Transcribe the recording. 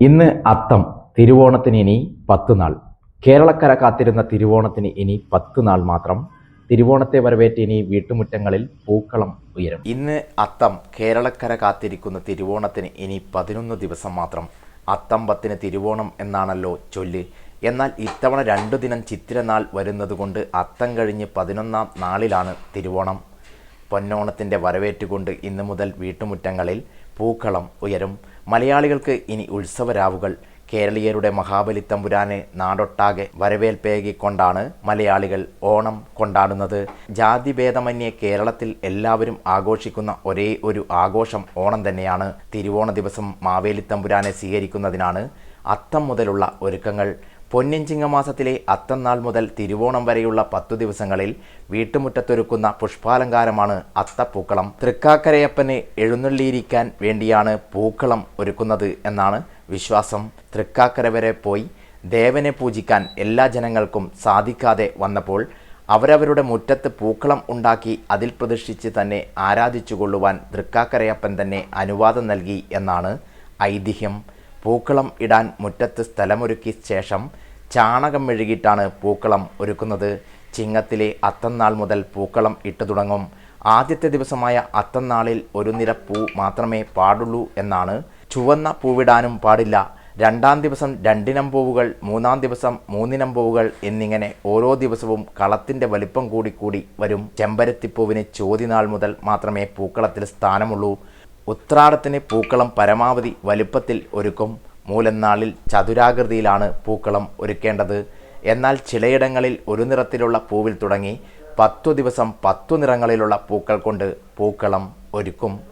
ഇന്ന് അത്തം തിരുവോണത്തിന് ഇനി പത്ത് നാൾ. കേരളക്കര കാത്തിരുന്ന തിരുവോണത്തിന് ഇനി പത്ത് നാൾ മാത്രം. തിരുവോണത്തെ വരവേറ്റ് ഇനി വീട്ടുമുറ്റങ്ങളിൽ പൂക്കളം ഉയരും. ഇന്ന് അത്തം കേരളക്കര കാത്തിരിക്കുന്ന തിരുവോണത്തിന് ഇനി പതിനൊന്ന് ദിവസം മാത്രം. അത്തം പത്തിന് തിരുവോണം എന്നാണല്ലോ ചൊല്ല്. എന്നാൽ ഇത്തവണ രണ്ടു ദിനം ചിത്തിരനാൾ വരുന്നതുകൊണ്ട് അത്തം കഴിഞ്ഞ് പതിനൊന്നാം നാളിലാണ് തിരുവോണം. പൊന്നോണത്തിന്റെ വരവേറ്റുകൊണ്ട് ഇന്നു മുതൽ വീട്ടുമുറ്റങ്ങളിൽ പൂക്കളം ഉയരും. മലയാളികൾക്ക് ഇനി ഉത്സവരാവുകൾ. കേരളീയരുടെ മഹാബലി തമ്പുരാനെ നാടൊട്ടാകെ വരവേൽപ്പേകിക്കൊണ്ടാണ് മലയാളികൾ ഓണം കൊണ്ടാടുന്നത്. ജാതിഭേദമന്യേ കേരളത്തിൽ എല്ലാവരും ആഘോഷിക്കുന്ന ഒരേ ഒരു ആഘോഷം ഓണം തന്നെയാണ്. തിരുവോണ ദിവസം മാവേലി തമ്പുരാനെ സ്വീകരിക്കുന്നതിനാണ് അത്തം മുതലുള്ള ഒരുക്കങ്ങൾ. പൊന്നിൻ ചിങ്ങമാസത്തിലെ അത്തന്നാൾ മുതൽ തിരുവോണം വരെയുള്ള പത്തു ദിവസങ്ങളിൽ വീട്ടുമുറ്റത്തൊരുക്കുന്ന പുഷ്പാലങ്കാരമാണ് അത്തപ്പൂക്കളം. തൃക്കാക്കരയപ്പന് എഴുന്നള്ളിയിരിക്കാൻ വേണ്ടിയാണ് പൂക്കളം ഒരുക്കുന്നത് എന്നാണ് വിശ്വാസം. തൃക്കാക്കര വരെ പോയി ദേവനെ പൂജിക്കാൻ എല്ലാ ജനങ്ങൾക്കും സാധിക്കാതെ വന്നപ്പോൾ അവരവരുടെ മുറ്റത്ത് പൂക്കളം ഉണ്ടാക്കി അതിൽ പ്രതിഷ്ഠിച്ച് തന്നെ ആരാധിച്ചുകൊള്ളുവാൻ തൃക്കാക്കരയപ്പൻ തന്നെ അനുവാദം നൽകി എന്നാണ് ഐതിഹ്യം. പൂക്കളം ഇടാൻ മുറ്റത്ത് സ്ഥലമൊരുക്കിയ ശേഷം ചാണകം മെഴുകിയിട്ടാണ് പൂക്കളം ഒരുക്കുന്നത്. ചിങ്ങത്തിലെ അത്തന്നാൾ മുതൽ പൂക്കളം ഇട്ടു തുടങ്ങും. ആദ്യത്തെ ദിവസമായ അത്തന്നാളിൽ ഒരു നിര പൂ മാത്രമേ പാടുള്ളൂ എന്നാണ്. ചുവന്ന പൂവിടാനും പാടില്ല. രണ്ടാം ദിവസം രണ്ടിനം പൂവുകൾ മൂന്നാം ദിവസം മൂന്നിനം പൂവുകൾ എന്നിങ്ങനെ ഓരോ ദിവസവും കളത്തിന്റെ വലിപ്പം കൂടിക്കൂടി കൂടി വരും. ചെമ്പരത്തിപ്പൂവിന് ചോതിനാൾ മുതൽ മാത്രമേ പൂക്കളത്തിൽ സ്ഥാനമുള്ളൂ. ഉത്രാടത്തിന് പൂക്കളം പരമാവധി വലുപ്പത്തിൽ ഒരുക്കും. മൂലനാളിൽ ചതുരാകൃതിയിലാണ് പൂക്കളം ഒരുക്കേണ്ടത്. എന്നാൽ ചിലയിടങ്ങളിൽ ഒരു നിറത്തിലുള്ള പൂവിൽ തുടങ്ങി പത്തു ദിവസം പത്തു നിറങ്ങളിലുള്ള പൂക്കൾ കൊണ്ട് പൂക്കളം ഒരുക്കും.